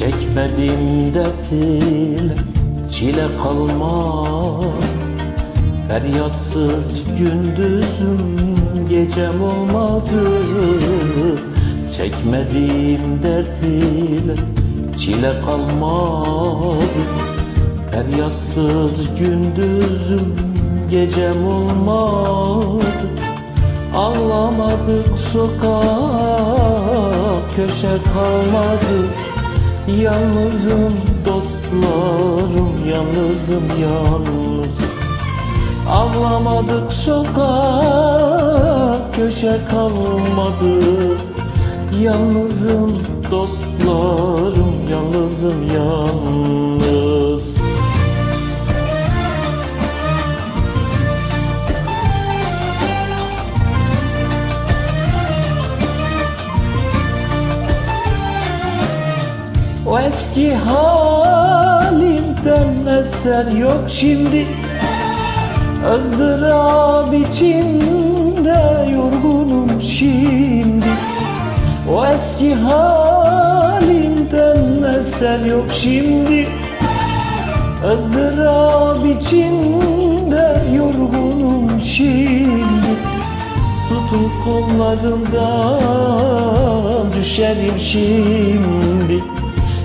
Çekmedim dert ile çile kalmaz. Feryatsız gündüzüm gecem olmadı. Çekmedim dert ile çile kalmadı Feryatsız gündüzüm gecem olmadı. Ağlamadık sokak köşe kalmadı Yalnızım dostlarım yalnızım yalnız. Ağlamadık sokak köşe kalmadı. Yalnızım dostlarım yalnızım yalnız eski halimden eser yok şimdi. Izdırap içinde yorgunum şimdi. O eski halimden eser yok şimdi. Izdırap içinde yorgunum şimdi. Tutun kollarından düşerim şimdi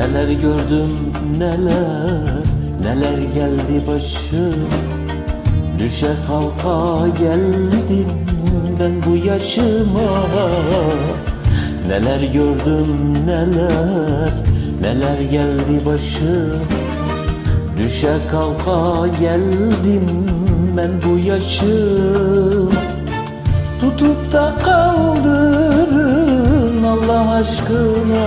Neler gördüm neler Neler geldi başım. Düşe kalka geldim ben bu yaşıma. Neler gördüm neler Neler geldi başım. Düşe kalka geldim ben bu yaşım. Tutup da kaldırın Allah aşkına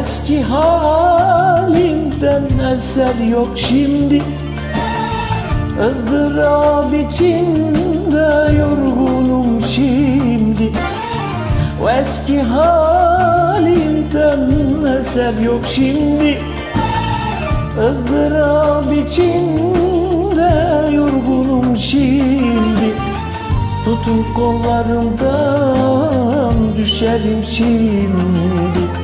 eski halimden eser yok şimdi. Izdırap içinde yorgunum şimdi. O eski halimden eser yok şimdi. Izdırap içinde yorgunum şimdi. Tutun kollarımdan düşerim şimdi